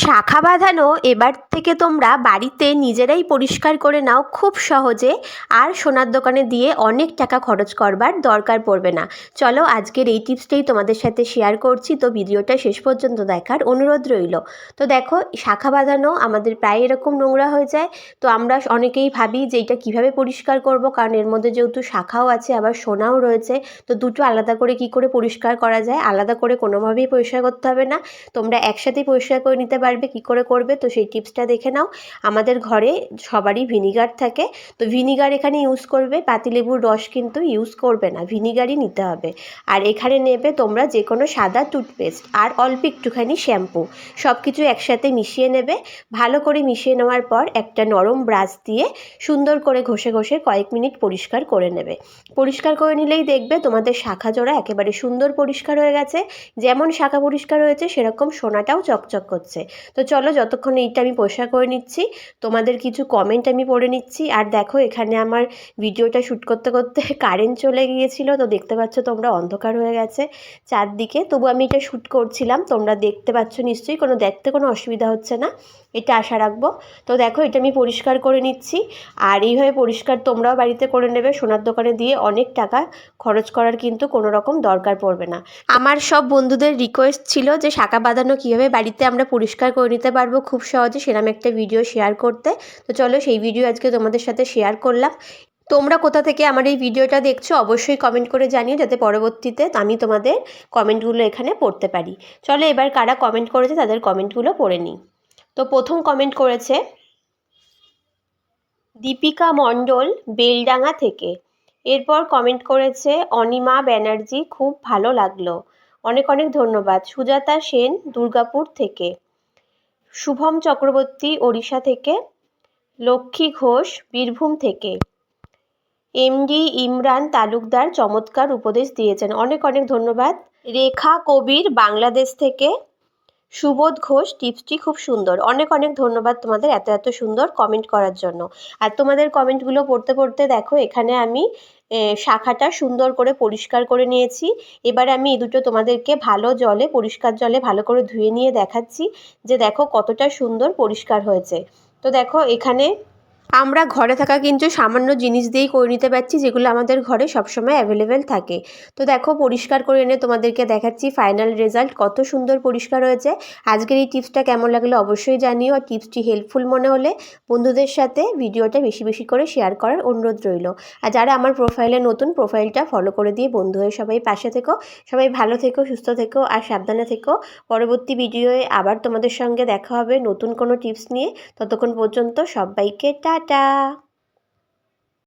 শাখা বাঁধানো এবার থেকে তোমরা বাড়িতে নিজেরাই পরিষ্কার করে নাও খুব সহজে। আর সোনার দোকানে দিয়ে অনেক টাকা খরচ করবার দরকার পড়বে না। চলো আজকের এই টিপসটাই তোমাদের সাথে শেয়ার করছি। তো ভিডিওটা শেষ পর্যন্ত দেখার অনুরোধ রইল। তো দেখো, শাখা বাঁধানো আমাদের প্রায় এরকম নোংরা হয়ে যায়। তো আমরা অনেকেই ভাবি যে এটা কীভাবে পরিষ্কার করব? কারণ এর মধ্যে যেহেতু শাখাও আছে, আবার সোনাও রয়েছে। তো দুটো আলাদা করে কি করে পরিষ্কার করা যায়? আলাদা করে কোনোভাবেই পরিষ্কার করতে হবে না। তোমরা একসাথেই পরিষ্কার করে নিতে পারবে, কি করে করবে, তো সেই টিপসটা দেখে নাও। আমাদের ঘরে সবারই ভিনিগার থাকে, তো ভিনিগার এখানে ইউজ করবে, পাতিলেবুর রস কিন্তু ইউজ করবে না, ভিনিগারই নিতে হবে। আর এখানে নেবে তোমরা যে কোনো সাদা টুথপেস্ট আর অল্প একটুখানি শ্যাম্পু সব কিছু একসাথে মিশিয়ে নেবে। ভালো করে মিশিয়ে নেওয়ার পর একটা নরম ব্রাশ দিয়ে সুন্দর করে ঘষে ঘষে কয়েক মিনিট পরিষ্কার করে নেবে। পরিষ্কার করে নিলেই দেখবে তোমাদের শাখা জোড়া একেবারে সুন্দর পরিষ্কার হয়ে গেছে। যেমন শাখা পরিষ্কার হয়েছে, সেরকম সোনাটাও চকচক করছে। তো চলো যতক্ষণ এইটা আমি পরিষ্কার করে নিচ্ছি, তোমাদের কিছু কমেন্ট আমি পড়ে নিচ্ছি। আর দেখো, এখানে আমার ভিডিওটা শ্যুট করতে করতে কারেন্ট চলে গিয়েছিল, তো দেখতে পাচ্ছ তোমরা অন্ধকার হয়ে গেছে চারদিকে। তবু আমি এটা শ্যুট করছিলাম, তোমরা দেখতে পাচ্ছ নিশ্চয়ই, কোনো দেখতে কোনো অসুবিধা হচ্ছে না, এটা আশা রাখব। তো দেখো, এটা আমি পরিষ্কার করে নিচ্ছি। আর এইভাবে পরিষ্কার তোমরাও বাড়িতে করে নেবে, সোনার দোকানে দিয়ে অনেক টাকা খরচ করার কিন্তু কোনো রকম দরকার পড়বে না। আমার সব বন্ধুদের রিকোয়েস্ট ছিল যে শাখা বাঁধানো কীভাবে বাড়িতে আমরা পরিষ্কার করে নিতে পারব খুব সহজে সেরকম একটা ভিডিও শেয়ার করতে। তো চলো সেই ভিডিও আজকে তোমাদের সাথে শেয়ার করলাম। তোমরা কোথা থেকে আমার এই ভিডিওটা দেখছ অবশ্যই কমেন্ট করে জানিও, যাতে পরবর্তীতে আমি তোমাদের কমেন্টগুলো এখানে পড়তে পারি। চলো এবার কারা কমেন্ট করেছে তাদের কমেন্টগুলো পড়ে নিই। তো প্রথম কমেন্ট করেছে, দীপিকা মণ্ডল বেলডাঙা থেকে। এরপর কমেন্ট করেছে, অনিমা ব্যানার্জি, খুব ভালো লাগল। অনেক অনেক ধন্যবাদ। সুজাতা সেন, দুর্গাপুর থেকে। শুভম চক্রবর্তী ওড়িশা থেকে, লক্ষ্মী ঘোষ বীরভূম থেকে। এমডি ইমরান তালুকদার চমৎকার উপদেশ দিয়েছেন। অনেক অনেক ধন্যবাদ। রেখা কবির বাংলাদেশ থেকে সুবোধ ঘোষ টিপসটি খুব সুন্দর। অনেক অনেক ধন্যবাদ তোমাদের এত এত সুন্দর কমেন্ট করার জন্য। আর তোমাদের কমেন্টগুলো পড়তে পড়তে দেখো এখানে আমি শাখাটা সুন্দর করে পরিষ্কার করে নিয়েছি। এবারে আমি এই দুটো তোমাদেরকে ভালো জলে, পরিষ্কার জলে ভালো করে ধুয়ে নিয়ে দেখাচ্ছি যে দেখো কতটা সুন্দর পরিষ্কার হয়েছে। তো দেখো এখানে আমরা ঘরে থাকা কিন্তু সামান্য জিনিস দিয়েই করে নিতে পারছি, যেগুলো আমাদের ঘরে সবসময় অ্যাভেলেবেল থাকে। তো দেখো, পরিষ্কার করে এনে তোমাদেরকে দেখাচ্ছি ফাইনাল রেজাল্ট কত সুন্দর পরিষ্কার হয়েছে। আজকের এই টিপসটা কেমন লাগল অবশ্যই জানিও, আর টিপসটি হেল্পফুল মনে হলে বন্ধুদের সাথে ভিডিওটা বেশি বেশি করে শেয়ার করার অনুরোধ রইল। আর যারা আমার প্রোফাইলে নতুন প্রোফাইলটা ফলো করে দিয়ে বন্ধু হয়ে সবাই পাশে থেকো। সবাই ভালো থেকো, সুস্থ থেকো, আর সাবধানে থেকো। পরবর্তী ভিডিওয়ে আবার তোমাদের সঙ্গে দেখা হবে নতুন কোনো টিপস নিয়ে। ততক্ষণ পর্যন্ত সবাইকে টা টাটা।